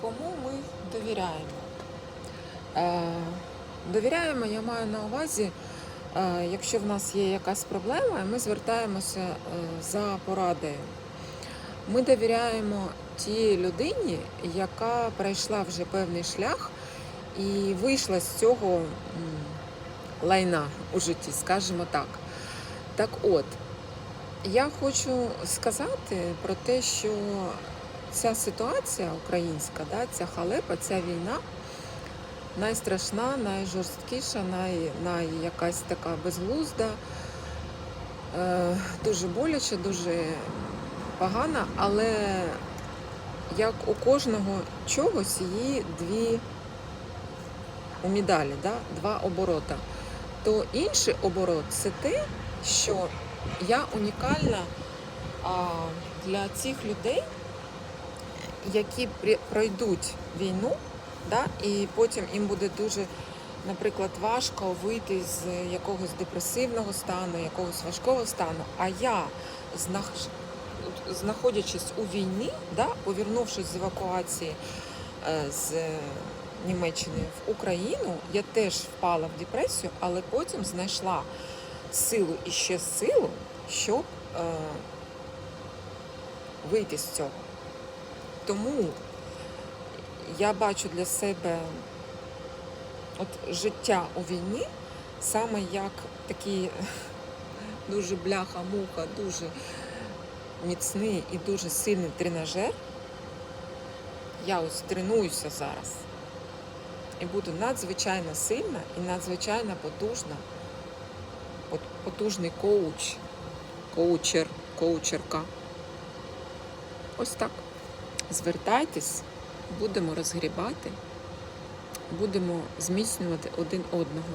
Кому ми довіряємо? Е, довіряємо, я маю на увазі, е, якщо в нас є якась проблема, ми звертаємося е, за порадою. Ми довіряємо тій людині, яка пройшла вже певний шлях і вийшла з цього лайна у житті, скажімо так. Так от, я хочу сказати про те, що ця ситуація українська, да, ця халепа, ця війна найстрашна, найжорсткіша, най, най якась така безглузда, е, дуже боляче, дуже погана, але як у кожного чогось є дві у медалі, да, два оборота. То інший оборот це те, що я унікальна а, для цих людей, які пройдуть війну, да, і потім їм буде дуже, наприклад, важко вийти з якогось депресивного стану, якогось важкого стану. А я, знаходячись у війні, да, повернувшись з евакуації е, з Німеччини в Україну, я теж впала в депресію, але потім знайшла силу і ще силу, щоб е, вийти з цього. Тому я бачу для себе от життя у війні саме як такий дуже бляха-муха, дуже міцний і дуже сильний тренажер. Я ось тренуюся зараз і буду надзвичайно сильна і надзвичайно потужна. От потужний коуч, коучер, коучерка. Ось так. Звертайтесь, будемо розгрібати, будемо зміцнювати один одного.